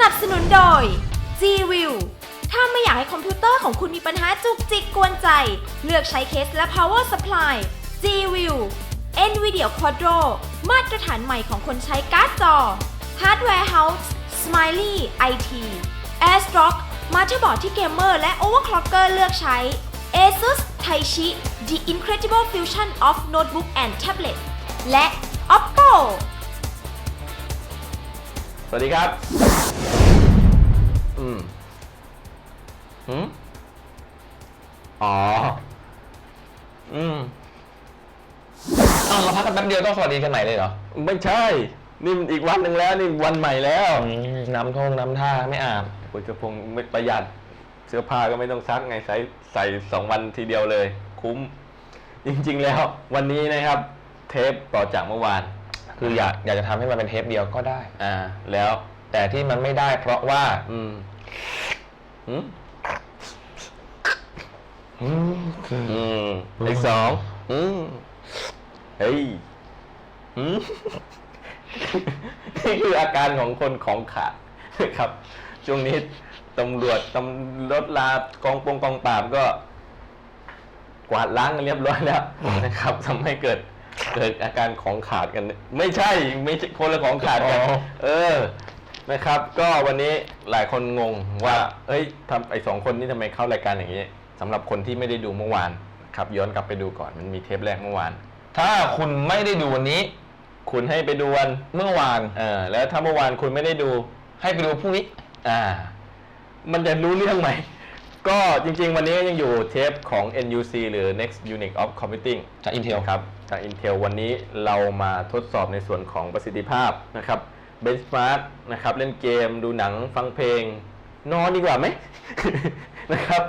นับสนุนโดย G-View ถ้าไม่อยากให้คอมพิวเตอร์ของคุณมีปัญหาจุกจิกกวนใจ เลือกใช้เคสและ power supply G-View NVIDIA Quadro มาตรฐานใหม่ของคนใช้การ์ดจอ Hardware House Smiley IT AirStrock มาเตอร์บอร์ดที่เกมเมอร์และ overclocker เลือกใช้ ASUS Taichi The Incredible Fusion of Notebook and Tablet และ Oppo วัสดีครับ อืมหืมอ๋อ อืมอ้าวเราพักกันแป๊บเดียวต้องสวัสดีกันใหม่เลยเหรอ ไม่ใช่ นี่มันอีกวันหนึ่งแล้ว นี่วันใหม่แล้ว น้ำท่งน้ำท่าไม่อาบคุณจะพงไม่ประหยัด เสื้อผ้าก็ไม่ต้องซักไงใส่ใส่สองวันทีเดียวเลย คุ้ม จริงๆแล้ว วันนี้นะครับ เทปต่อจากเมื่อวาน คืออยากอยากจะทำให้มันเป็นเทปเดียวก็ได้ อ่า แล้วแต่ที่มันไม่ได้เพราะว่าอืมอืมอืมคืออืมอีกสองอืมเฮ้ยอืม นี่คืออาการของคนของขาดนะครับ ช่วงนี้ตำรวจตำรถลากองปงกองปราบก็ กวาดล้างกันเรียบร้อยแล้วนะครับทำให้เกิด เกิดอาการของขาดกัน ไม่ใช่ไม่ใช่คนละของขาดกันอ๋อ เออนะครับ ก็วันนี้หลายคนงงว่าเอ้ยทำไอ้สองคนนี้ทำไมเข้ารายการอย่างนี้สำหรับคนที่ไม่ได้ดูเมื่อวานครับ ย้อนกลับไปดูก่อนมันมีเทปแรกเมื่อวาน ถ้าคุณไม่ได้ดูวันนี้ คุณให้ไปดูวันเมื่อวาน เออแล้วถ้าเมื่อวานคุณไม่ได้ดู ให้ไปดูพรุ่งนี้ อ่า มันจะรู้เรื่องไหม ก็จริงๆ วันนี้ยังอยู่เทปของ NUC หรือ Next Unit of Computing จาก Intel ครับจาก Intel วันนี้เรามาทดสอบในส่วนของประสิทธิภาพนะครับ Benchmark นะครับเล่นเกมดูหนังฟังเพลง นอนดีกว่าไหม นะครับ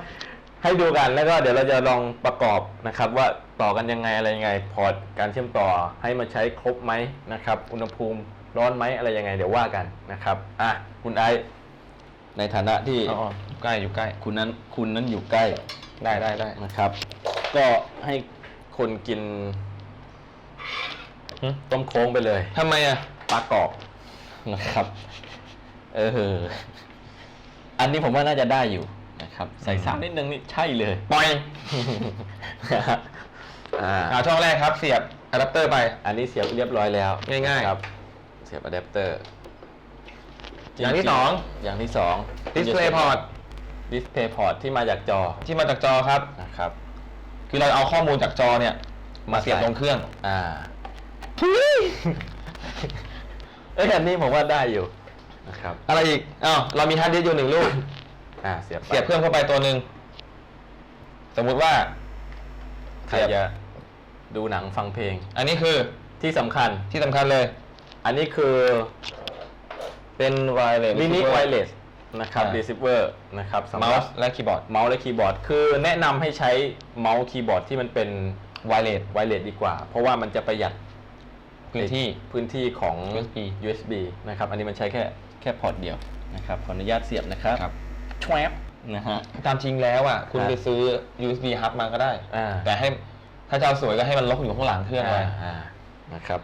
ให้ดูกันแล้วก็เดี๋ยวเราจะลองประกอบนะครับ ว่าต่อกันยังไงอะไรยังไง พอร์ตการเชื่อมต่อให้มาใช้ครบไหมนะครับ อุณหภูมิร้อนไหมอะไรยังไง เดี๋ยวว่ากันนะครับอะคุณไอซ์ในฐานะที่อ๋ออยู่ ใกล้อยู่ใกล้ คุณนั้นคุณนั้นอยู่ใกล้ได้ได้ได้นะครับ ก็ให้คนกินหึต้มโค้งไปเลยทำไมอะปลากรอบนะครับ เออ อันนี้ผมว่าน่าจะได้อยู่นะครับ ใส่สารนิดนึงนี่ใช่เลยปล่อยอ่า อ่าช่องแรกครับเสียบอะแดปเตอร์ไป อันนี้เสียบเรียบร้อยแล้วง่ายๆ ครับ เสียบอะแดปเตอร์อย่างที่สอง อย่างที่สอง Display port ดิสเพย์พอร์ตที่มาจากจอที่มาจากจอครับ นะครับ คือเราเอาข้อมูลจากจอเนี่ย มาเสียบใส่ลงเครื่อง อ่าเอ้ยอันนี้ผมว่าได้อยู่นะครับ อะไรอีกอ้าวเรามีฮาร์ดดิสก์อยู่หนึ่งลูก อ่า เสียบไปเสียบเพิ่มเข้าไปตัวหนึ่ง สมมุติว่าใครจะดูหนังฟังเพลง อันนี้คือที่สำคัญที่สำคัญเลย อันนี้คือเป็น Wireless มินิ receiver ไวเลส นะครับอ่า รีเซิเวอร์นะครับสำหเมารับส์และคีย์บอร์ดเมาส์และคีย์บอร์ด คือแนะนำให้ใช้เมาส์คีย์บอร์ดที่มันเป็นไวเลสไวเลสดีกว่า เพราะว่ามันจะประหยัดพื้นที่ พื้นที่ของ USB USB นะครับ อันนี้มันใช้แค่แค่พอร์ตเดียวนะครับ ขออนุญาตเสียบนะครับครับ ชวบนะฮะ ตามจริงแล้วอะ คุณครับ ไปซื้อ USB hub มาก็ได้ อ่าแต่ให้ถ้าจะเอาสวยก็ให้มันล็อกอยู่ข้างหลังเครื่องไว้อ่าอ่านะครับ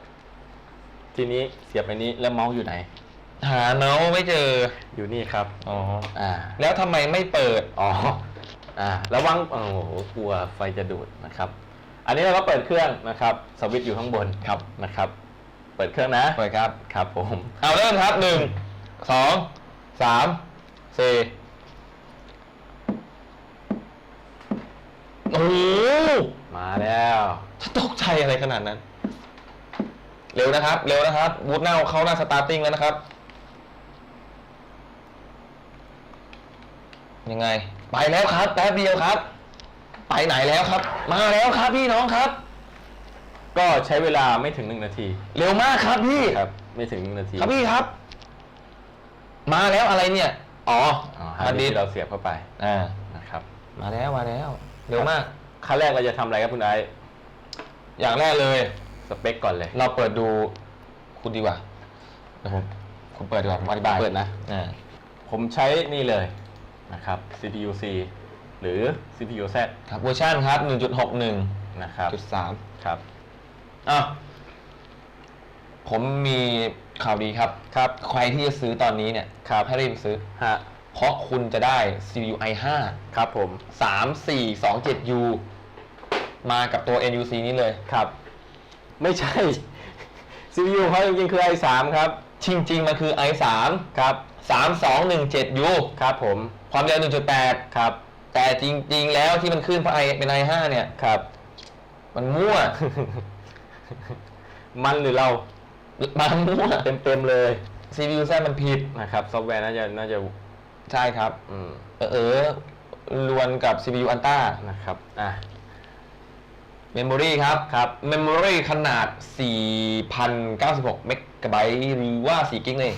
ทีนี้เสียบอันนี้แล้วเมาส์อยู่ไหน หาเมาส์ไม่เจอ อยู่นี่ครับ อ๋อ อ่า แล้วทำไมไม่เปิด อ๋อ อ่า ระวัง โอ้โห กลัวไฟจะดูดนะครับ อันนี้เราก็เปิดเครื่องนะครับ สวิตช์อยู่ข้างบนครับ นะครับ เปิดเครื่องนะ เปิดครับ ครับผม เอาเริ่มครับหนึ่ง สอง สาม สี่โอ้โหมาแล้วจะตกใจอะไรขนาดนั้น เร็วนะครับ เร็วนะครับ บูทหน้าเข้าหน้าสตาร์ติ้งแล้วนะครับ ยังไง ไปแล้วครับ แป๊บเดียวครับ ไปไหนแล้วครับ มาแล้วครับพี่น้องครับ ก็ใช้เวลาไม่ถึงหนึ่งนาที เร็วมากครับพี่ ครับ ไม่ถึงหนึ่งนาทีครับพี่ครับ มาแล้วอะไรเนี่ย อ๋ออ๋อฮาฮาร์ร์ดดดิดิสสก์เราเสียบเข้าไปอ่า นะครับมาแล้วมาแล้ว เร็วมาก ขั้นแรกเราจะทำอะไรครับคุณไอซ์อย่างแรกเลย สเปคก่อนเลย เราเปิดดูคุณดีกว่าเดี๋ยวผมคุณเปิดดีกว่าผมอธิบายเปิดนะ อ่าผมใช้นี่เลย นะครับ CPU C หรือ CPU Z ครับเวอร์ชันครับ 1.61.3นะครับครับอะผมมีข่าวดีครับ ครับ ใครที่จะซื้อตอนนี้เนี่ยครับให้รีบซื้อ ฮะเพราะคุณจะได้ CPU i5 ครับผม 3427U มากับตัว NUC นี้เลย ครับ ไม่ใช่ CPU เขาจริงๆคือ i3 ครับ จริง ๆ มันคือ i3 ครับ 3217U ครับผม ความเร็ว 1.8 ครับ แต่จริง ๆ แล้วที่มันขึ้นเพราะ i เป็น i5 เนี่ย ครับ มันมั่ว มันหรือเรา มันมั่ว เต็มๆเลย CPU แซมันผิด นะครับ ซอฟต์แวร์น่าจะน่าจะ ใช่ครับ อืม เออเออรวนกับ CPU Ultra นะครับ อะ Memory ครับ ครับ Memory ขนาด 4,096 เมกะไบต์หรือว่า 4 กิกเลย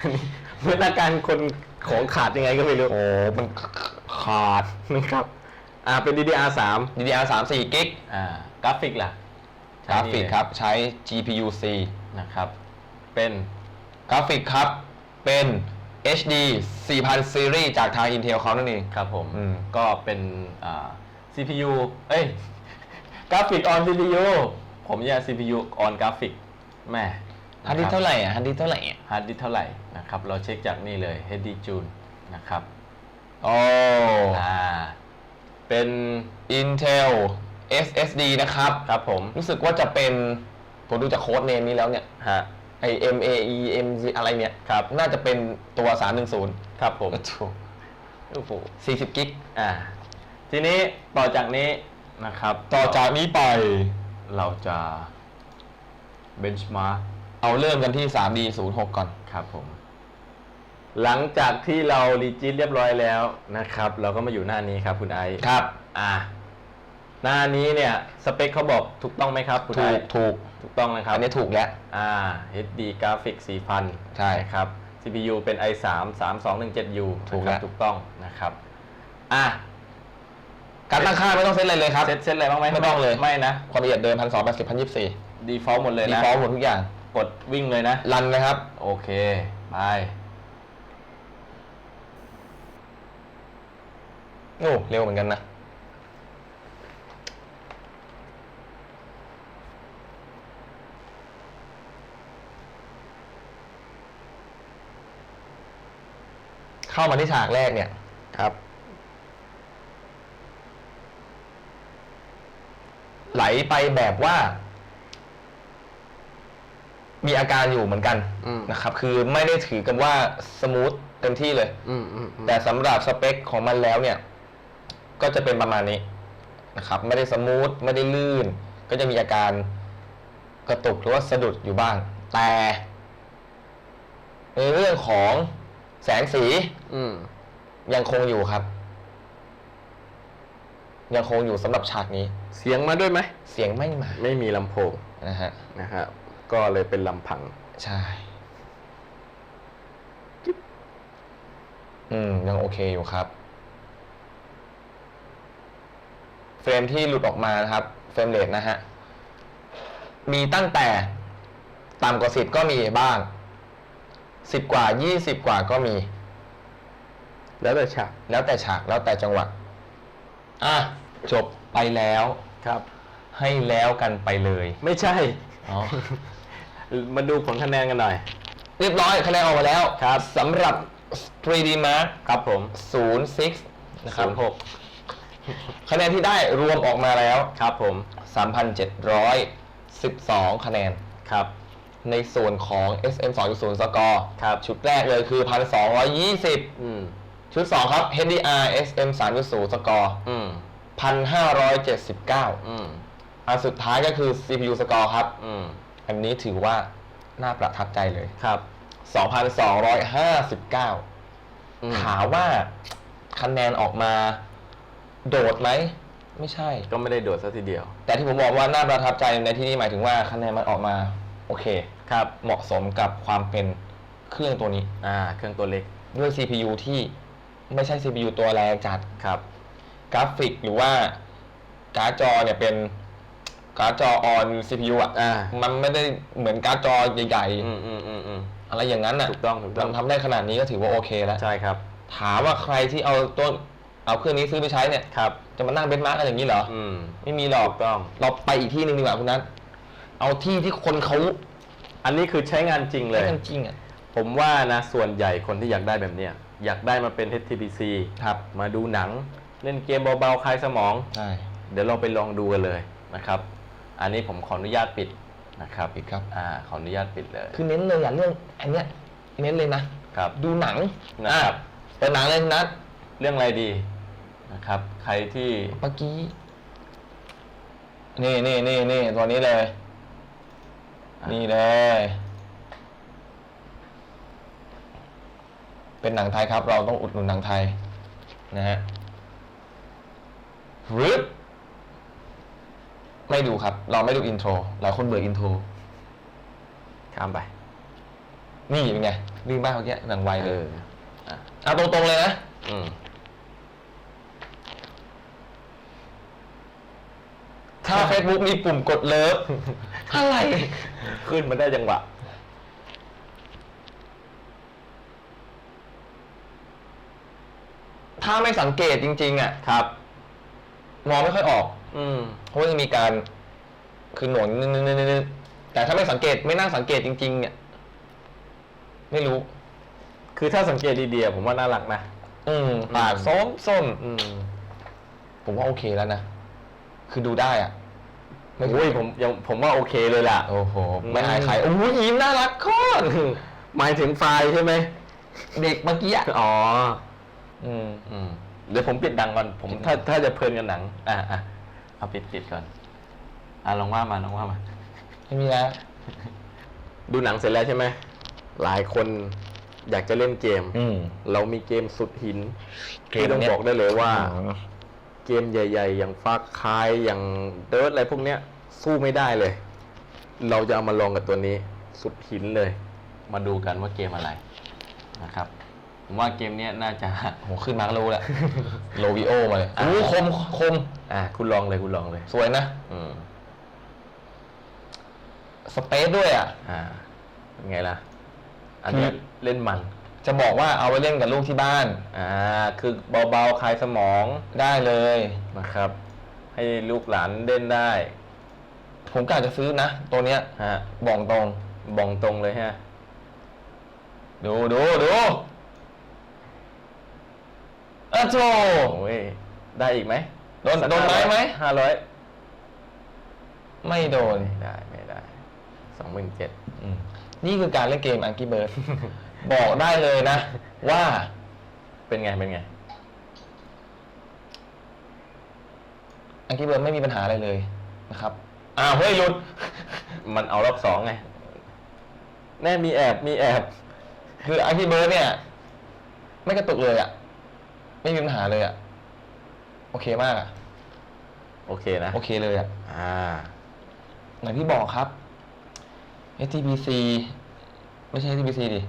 อันนี้ เหมือนอาการคนของขาดยังไงก็ไม่รู้ โอ้ มันขาดนะครับ อ่า เป็น DDR3 DDR3 4กิกอ่ากราฟิกล่ะกราฟิกครับ ใช้ GPU C นะครับ เป็นกราฟิกครับ เป็น HD 4000 Series จากทาง Intel เขานั่นเอง ครับผมอืมก็เป็นอ่า CPU เอ้ย กราฟิกออน CPU ผมอยาก CPU ออนกราฟิกแม่ ฮันดิสเท่าไหร่อะฮันดิสเท่าไหร่อะฮาร์ดดิสเท่าไหร่นะครับเราเช็คจากนี่เลย HD June นะครับโอ้อ่าเป็น Intel SSD นะครับ ครับผม รู้สึกว่าจะเป็นผมดูจากโค้ดเนมนี้แล้วเนี่ยฮะไอ MAE MZ อะไรเนี่ยครับน่าจะเป็นตัว 310 ครับผมโอ้โห40 กิกอ่าทีนี้ต่อจากนี้นะครับ ต่อจากนี้ไปเราจะ benchmark เอาเริ่มกันที่ 3D 06 ก่อน ครับผม หลังจากที่เรารีจิตเรียบร้อยแล้วนะครับ เราก็มาอยู่หน้านี้ครับ คุณไอซ์ครับ อ่า หน้านี้เนี่ย สเปคเขาบอกถูกต้องไหมครับคุณถูไอกซ์ถูกถูกต้องนะครับ อันนี้ถูกแล้ว อ่า HD กราฟิก4,000ใช่ครับ CPU เป็น i3 3217U ถูกนะคแล้รับวถูกต้องนะครับ อะการตั้งค่าไม่ต้องเซตอะไรเลยครับ เซตเซตอะไรบ้างไหมไม่ต้องเลย ไม่นะ ความละเอียดเดิม 1280 1024 default หมดเลยดีนะ ฟอลต์หมดทุกอย่าง กดวิ่งเลยนะ รันนะครับ โอเค ไป โอ้ เร็วเหมือนกันนะ เข้ามาที่ฉากแรกเนี่ย ครับ ไหลไปแบบว่า มีอาการอยู่เหมือนกันอืม นะครับ คือไม่ได้ถือกันว่าสมูทเต็มที่เลย อืมอืมอืมแต่สำหรับสเปคของมันแล้วเนี่ย ก็จะเป็นประมาณนี้นะครับ ไม่ได้สมูทไม่ได้ลื่น ก็จะมีอาการกระตุกหรือว่าสะดุดอยู่บ้าง แต่ในเรื่องของแสงสีอืมยังคงอยู่ครับ ยังคงอยู่สำหรับฉากนี้ เสียงมาด้วยไหม เสียงไม่มาไม่มีลำโพงนะฮะ นะฮะ ก็เลยเป็นลำพัง ใช่ อืม ยังโอเคอยู่ครับ เฟรมที่หลุดออกมานะครับ เฟรมเรทนะฮะ มีตั้งแต่ต่ำกว่าสิบก็มีบ้างสิบกว่ายี่สิบกว่าก็มี แล้วแต่ฉาก แล้วแต่ฉาก แล้วแต่จังหวะ อะ จบไปแล้ว ครับ ให้แล้วกันไปเลย ไม่ใช่ อ๋อ มาดูผลคะแนนกันหน่อย เรียบร้อยคะแนนออกมาแล้วครับสำหรับ 3D Mark ครับผม 06 นะครับศูนย์หกคะแนนที่ได้รวมออกมาแล้วครับผม 3,712 คะแนนครับ ในส่วนของ SM 2.0 สกอร์ครับชุดแรกเลยคือ 1,220อืมชุด 2 ครับ HDR SM 3.0 สกอร์อืม1,579อืมอันสุดท้ายก็คือ CPU สกอร์ครับอืม อันนี้ถือว่าน่าประทับใจเลย ครับ 2,259 อืมถามว่าคะแนนออกมาโดดไหม ไม่ใช่ ก็ไม่ได้โดดซะทีเดียว แต่ที่ผมบอกว่าน่าประทับใจในที่นี้หมายถึงว่าคะแนนมันออกมา โอเค ครับ เหมาะสมกับความเป็นเครื่องตัวนี้ อ่า เครื่องตัวเล็ก ด้วย CPU ที่ไม่ใช่ CPU ตัวแรงจัด ครับ กราฟิกหรือว่าการ์ดจอเนี่ยเป็น การ์ดจอออน CPU อะ อ่า มันไม่ได้เหมือนการ์ดจอใหญ่อืมอืมอืมอืมๆ อะไรอย่างนั้นอะถูกต้องถูกต้องมันทำได้ขนาดนี้ก็ถือว่าโอเคแล้ว ใช่ครับถามว่าใครที่เอาตัวเอาเครื่องนี้ซื้อไปใช้เนี่ย ครับ จะมานั่งเบนช์มาร์กกันอย่างนี้เหรอ อืมไม่มีหรอก ถูกต้อง เราไปอีกที่หนึ่งดีกว่าคุณนัทเอาที่ที่คนเขาอันนี้คือใช้งานจริงเลยใช้งานจริงอะ ผมว่านะส่วนใหญ่คนที่อยากได้แบบเนี้ยอยากได้มาเป็น HTPC ครับ มาดูหนัง เล่นเกมเบาๆคลายสมอง ใช่ เดี๋ยวเราไปลองดูกันเลยนะครับ อันนี้ผมขออนุญาตปิดนะครับปิดครับ อ่าขออนุญาตปิดเลย คือเน้นเลยอะเรื่องอันเนี้ยเน้นเลยนะครับ ดูหนังนะครับอ่เปิดหนังเลยนัดเรื่องอะไรดีนะครับ ใครที่เมื่อกี้นี่นี่นี่นี่ตัวนี้เลย นี่เลย เป็นหนังไทยครับ เราต้องอุดหนุนหนังไทย นะฮะรึบ ไม่ดูครับ เราไม่ดูอินโทรหลายคนเบื่ออินโทรข้ามไป นี่เป็นไงวิ่งบ้านเมื่อกี้หนังไวเอเลยออะเอาตรงๆเลยนะอืมถ้า Facebook มีปุ่มกดเลิฟอะไร ขึ้นมาได้จังหวะถ้าไม่สังเกตจริง ๆ อะครับ มองไม่ค่อยออก อืมเพราะว่าจะมีการคือหน่วงนิดๆๆๆแต่ถ้าไม่สังเกตไม่นั่งสังเกตจริง ๆ เนี่ย ไม่รู้ คือถ้าสังเกตดีๆผมว่าน่ารักนะ อืมปากส้มส้มอืมผมว่าโอเคแล้วนะ คือดูได้อะ ไม่โอ้ยผมยังผมว่าโอเคเลยล่ะ โอ้โหอืมไม่อายใครโอ้ยยิ้มน่ารักโคตรหมายถึงไฟล์ใช่ไหม เด็กเมื่อกี้อะอ๋อ อืม อืม เดี๋ยวผมปิดดังก่อน ผมปิดดังถ้าถ้าจะเพลินกับหนัง อะอะ เอาปิดปิดก่อน อะลองว่ามาลองว่ามา ไม่มีแล้ว ดูหนังเสร็จแล้วใช่ไหม หลายคนอยากจะเล่นเกม อืม เรามีเกมสุดหินเกมที่ต้องเนี่ยบอกได้เลยว่าอืมเกมใหญ่ ๆ อย่างฟาคายอย่างเดิร์ดอะไรพวกเนี้ย สู้ไม่ได้เลย เราจะเอามาลองกับตัวนี้ สุดหินเลย มาดูกันว่าเกมอะไรนะครับ ผมว่าเกมเนี้ยน่าจะ โหขึ้นมาก็รู้แหละ โลวิโอมาเลยอะอู้คมคม อะคุณลองเลยคุณลองเลย สวยนะ อืมสเปซด้วยอะ อ่าเป็นไงล่ะ อันเนี้ยคือ เล่นมัน จะบอกว่าเอาไว้เล่นกับลูกที่บ้าน อ่า คือเบาๆคลายสมองได้เลยนะครับ ให้ลูกหลานเล่นได้ ผมกะจะซื้อนะ ตัวเนี้ยฮะ บอกตรง บองตรงเลยฮะ ดูดูดู อ้าวโจโอ้ยได้อีกไหมโดนโดนไม้ไหมห้าร้อยไม่โดนไม่ได้ไม่ได้สองหมื่นเจ็ดอืมนี่คือการเล่นเกมอังกี้เบิร์ดบอกได้เลยนะ ว่าเป็นไงเป็นไงอังกี้เบิร์ดไม่มีปัญหาอะไรเลยนะครับอ้าวเฮ้ยหยุด มันเอารอบสองไง แน่มีแอบมีแอบ คืออังกี้เบิร์ดเนี่ย ไม่กระตุกเลยอะ ไม่มีปัญหาเลยอะโอเคมากอะโอเคนะ โอเคเลยอะอ่า อย่างที่บอกครับ HTPC ไม่ใช่ HTPC ดิ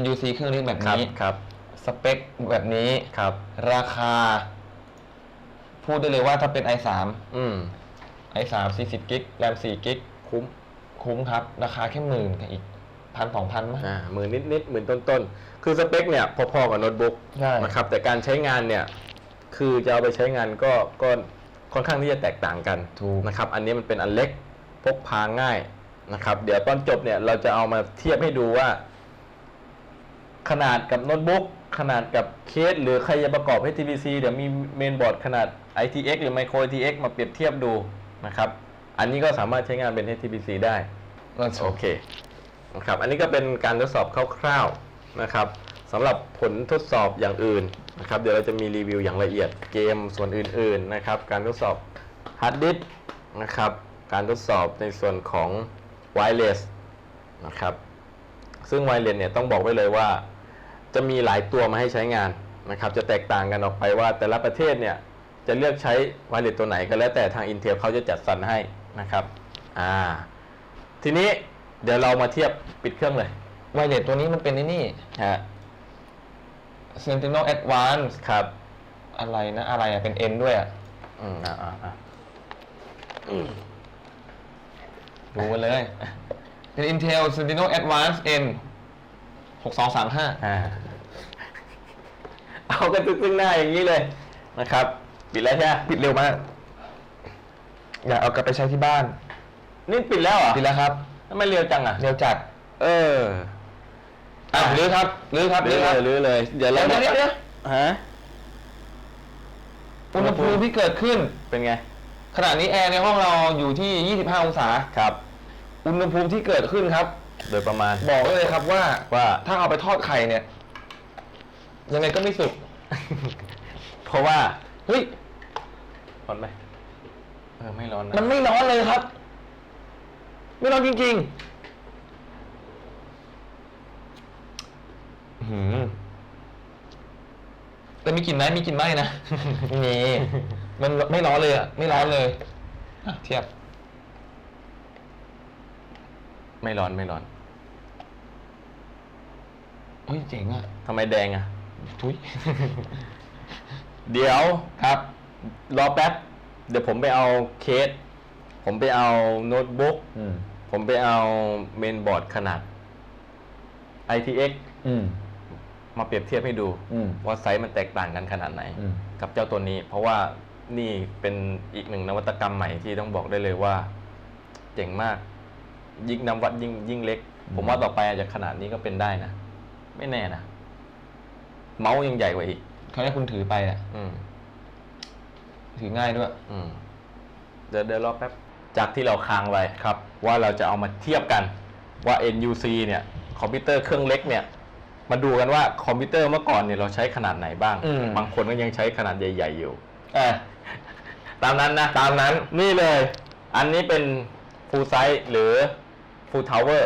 NUC เครื่องเล่นแบบครับนี้ ครับ สเปคแบบนี้ ครับ ราคา พูดได้เลยว่าถ้าเป็น i3 อืม i3 40กิกแรม4กิก คุ้ม คุ้มครับ ราคาแค่หมื่นกับอีก พันสองพันมั้งอ่าหมื่นนิดนิดๆหมื่นต้นต้นๆคือสเปคเนี่ยพอๆกับโน้ตบุ๊กใช่ นะครับแต่การใช้งานเนี่ยคือจะเอาไปใช้งานก็ก็ค่อนข้างที่จะแตกต่างกันถูก นะครับอันนี้มันเป็นอันเล็กพกพาง่ายนะครับ เดี๋ยวตอนจบเนี่ยเราจะเอามาเทียบให้ดูว่า ขนาดกับโน้ตบุ๊กขนาดกับเคส หรือใครจะประกอบ HTPC เดี๋ยวมีเมนบอร์ดขนาด ITX หรือ Micro ITX มาเปรียบเทียบดูนะครับ อันนี้ก็สามารถใช้งานเป็น HTPC ได้นั่นโอเค นะครับอันนี้ก็เป็นการทดสอบคร่าวๆนะครับสำหรับผลทดสอบอย่างอื่นนะครับเดี๋ยวเราจะมีรีวิวอย่างละเอียดเกมส่วนอื่นๆนะครับการทดสอบฮาร์ดดิสนะครับการทดสอบในส่วนของไวเลสนะครับซึ่งไวเลสเนี่ยต้องบอกไว้เลยว่า จะมีหลายตัวมาให้ใช้งานนะครับจะแตกต่างกันออกไปว่าแต่ละประเทศเนี่ยจะเลือกใช้ไวเลสตัวไหนก็แล้วแต่ทาง Intel เขาจะจัดสรรให้นะครับอ่าทีนี้ เดี๋ยวเรามาเทียบปิดเครื่องเลยไวเลสตัวนี้มันเป็นไอ้นี่ ฮะ Sentinel Advance ครับ อะไรนะ อะไรอะ เป็น N ด้วยอะอืมอ่าอ่าอ่าดูกันเลย เป็น Intel Sentinel Advance N 6235 อ่าเอากันตึกซึ่งหน้าอย่างนี้เลยนะครับ ปิดแล้วใช่ไหมปิดเร็วมาก อยากเอากลับไปใช้ที่บ้าน นี่ปิดแล้วเหรอปิดแล้วครับ ทำไมเร็วจังอะ เร็วจัด เอออะรื้อครับรื้อครับรื้รื้ออครับเลยรื้อเลยเดี๋ยวเดี๋เรายวเดี๋ยวเดี๋ยวฮะอุณหภูมิที่เกิดขึ้นเป็นไง ขณะนี้แอร์ในห้องเราอยู่ที่ 25 องศาครับ อุณหภูมิที่เกิดขึ้นครับ โดยประมาณ บอกได้เลยครับว่าว่าถ้าเอาไปทอดไข่เนี่ย ยังไงก็ไม่สุก เพราะว่า เฮ้ย ร้อนไหมเออไม่ร้อนนะ มันไม่ร้อนเลยครับ ไม่ร้อนจริงๆหืมแต่มีกลิ่นไหมมีกลิ่นไหมนะ มีมันไม่ร้อนเลยอะ ไม่ร้อนเลยอะเทียบ ไม่ร้อนไม่ร้อนเฮ้ยเจ๋งอะ ทำไมแดงอะ ทุย เดี๋ยวครับ รอแป๊บ เดี๋ยวผมไปเอาเคส ผมไปเอาโน้ตบุ๊ก อืม ผมไปเอาเมนบอร์ดขนาด ITX อืม มาเปรียบเทียบให้ดู อืม ว่าไซส์มันแตกต่างกันขนาดไหน อืม กับเจ้าตัวนี้ เพราะว่านี่เป็นอีกหนึ่งนวัตกรรมใหม่ที่ต้องบอกได้เลยว่า เจ๋งมาก ยิ่งนำวัดยิ่งยิ่งเล็ก ผมว่าต่อไปอาจจะขนาดนี้ก็เป็นได้นะ ไม่แน่นะ เมาส์ยังใหญ่กว่าอีก เขาให้คุณถือไปอะ อืม ถือง่ายด้วย อืม เดี๋ยวเดี๋ยวรอแป๊บ จากที่เราค้างไว้ครับ ว่าเราจะเอามาเทียบกันว่า NUC เนี่ยคอมพิวเตอร์เครื่องเล็กเนี่ยมาดูกันว่าคอมพิวเตอร์เมื่อก่อนเนี่ยเราใช้ขนาดไหนบ้าง อืม บางคนก็ยังใช้ขนาดใหญ่ ๆ อยู่ อะตามนั้นนะ ตามนั้น นี่เลย อันนี้เป็น Full Size หรือ Full Tower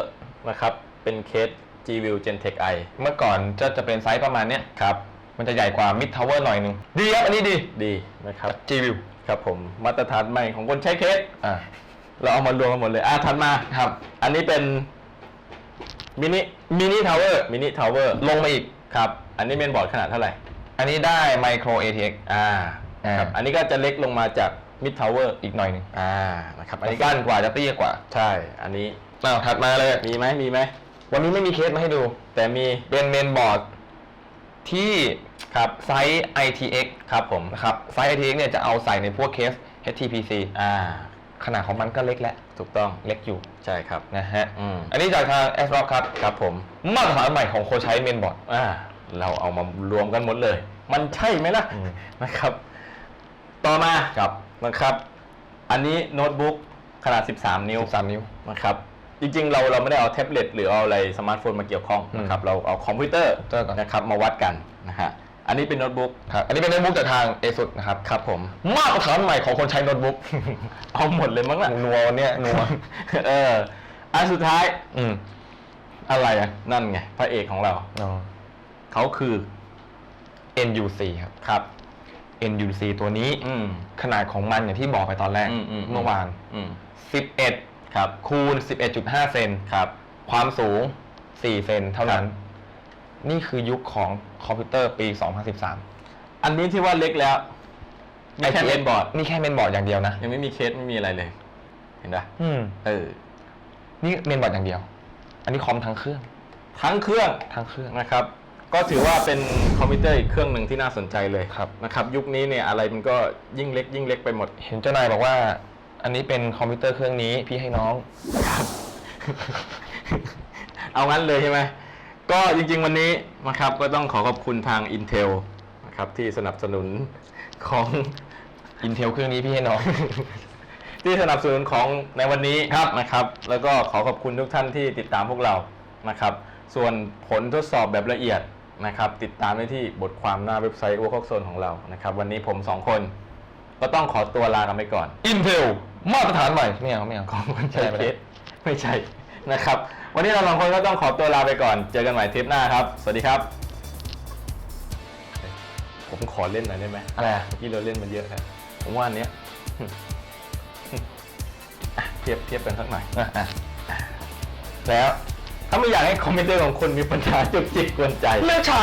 นะครับ เป็นเคส G-View Gen-Tech i เมื่อก่อนจะจะเป็นไซส์ประมาณเนี้ยครับ มันจะใหญ่กว่า Mid Tower หน่อยหนึง ดีครับ อันนี้ดี ดีนะครับ G-View ครับผม มาตรฐานใหม่ของคนใช้เคส อ่า เราเอามารวมกันหมดเลย อะถัดมาครับ อันนี้เป็นมินิมินิทาวเวอร์มินิทาวเวอร์ลงมาอีกครับ อันนี้เป็นบอร์ดขนาดเท่าไหร่ อันนี้ได้ Micro ATX อ่าอ่า ครับอันนี้ก็จะเล็กลงมาจากมิดทาวเวอร์อีกหน่อยหนึงอ่านะครับอัอันนนี้นี้ก็สั้นกว่าจะเตี้ยกว่าใช่ อันนี้อ้าวถัดมาเลย มีไหมมีไหมวันนี้ไม่มีเคสมาให้ดู แต่มีเป็นเมนบอร์ดที่ครับไซส์ ITX ครับผมนะครับไซส์ ITX เนี่ยจะเอาใส่ในพวกเคส HTPC อ่า ขนาดของมันก็เล็กแล้วถูกต้องเล็กอยู่ใช่ครับนะฮะอืมอันนี้จากทาง s r o c ครับครับผมมาตรฐานใหม่ของคนใช้เมนบอร์ดอ่าเราเอามารวมกันหมดเลย มันใช่ไหมล่ะอืมนะครับ ต่อมาครับนะครับ อันนี้โน้ตบุ๊กขนาด 13 นิ้ว13นิ้วนะครับจริงๆ เราเราไม่ได้เอาแท็บเล็ตหรือเอาอะไรสมาร์ทโฟนมาเกี่ยวข้องนะครับเราเอาคอมพิวเตอร์คอมพิวเตอร์ก่อนนะครับมาวัดกันนะฮะ อันนี้เป็นโน้ตบุ๊กครับอันนี้เป็นโน้ตบุ๊กจากทาง ASUS นะครับครับผมมาตรฐานใหม่ของคนใช้โน้ตบุ๊ก เอาหมดเลยมั้งล่ะนัววันเนี้ยนัวเอออันสุดท้าย อืมอะไรอะ นั่นไง พระเอกของเรา อ๋อ เขาคือ NUC ครับ ครับ NUC ตัวนี้อืม ขนาดของมันอย่างที่บอกไปตอนแรกอืมอืมเมื่อวาน อืม 11 ครับ คูณ 11.5 เซนครับ ความสูง 4 เซนเท่านั้น นี่คือยุคของคอมพิวเตอร์ปี 2013 อันนี้ที่ว่าเล็กแล้วมีแค่เมนบอร์ดนี่แค่เมนบอร์ดอย่างเดียวนะ ยังไม่มีเคสไม่มีอะไรเลย เห็นปะอืม เออ นี่เมนบอร์ดอย่างเดียว อันนี้คอมทั้งเครื่อง ทั้งเครื่อง ทั้งเครื่อง นะครับ ก็ถือว่าเป็นคอมพิวเตอร์อีกเครื่องหนึ่งที่น่าสนใจเลยครับ นะครับ ยุคนี้เนี่ยอะไรมันก็ยิ่งเล็กยิ่งเล็กไปหมด เห็นเจ้านายบอกว่า อันนี้เป็นคอมพิวเตอร์เครื่องนี้พี่ให้น้อง เอางั้นเลยใช่ไหม ก็จริงๆวันนี้นะครับก็ต้องขอขอบคุณทาง Intel นะครับที่สนับสนุนของ Intel เครื่องนี้พี่ให้น้อง ที่สนับสนุนของในวันนี้นะครับ แล้วก็ขอขอบคุณทุกท่านที่ติดตามพวกเรานะครับ ส่วนผลทดสอบแบบละเอียดนะครับ ติดตามได้ที่บทความหน้าเว็บไซต์ w o r k o x Zone ของเรานะครับ วันนี้ผมสองคน ก็ต้องขอตัวลากันไปก่อน Intel มาตรฐานใหม่ไม่เอาไม่เอาของคนใช้ไปเคแล้วสไม่ใช่ นะครับ วันนี้เราสองคนก็ต้องขอตัวลาไปก่อน เจอกันใหม่เทปหน้าครับ สวัสดีครับ ผมขอเล่นหน่อยได้ไหมอะไรอะเมื่อกี้เราเล่นมาเยอะครับผมว่าอันเนี้ยอะเทียบเทียบกันสักหน่อยอะอะแล้วถ้าไม่อยากให้คอมพิวเตอร์ของคุณมีปัญหาจุกจิกกวนใจเลือกใช้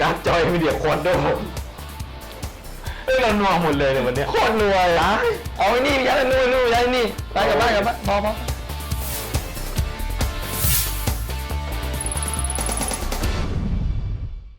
การ์ดจอยมีเดียควอนโดเอ้ยเรานัวหมดเลยเนี่ยวันเนี้ย โคตรรวยเอาไอ้นี่ยัดไอ้นู่นนู่นยัดไอ้นี่ไปกลับบ้านกลับบ้านพอพอ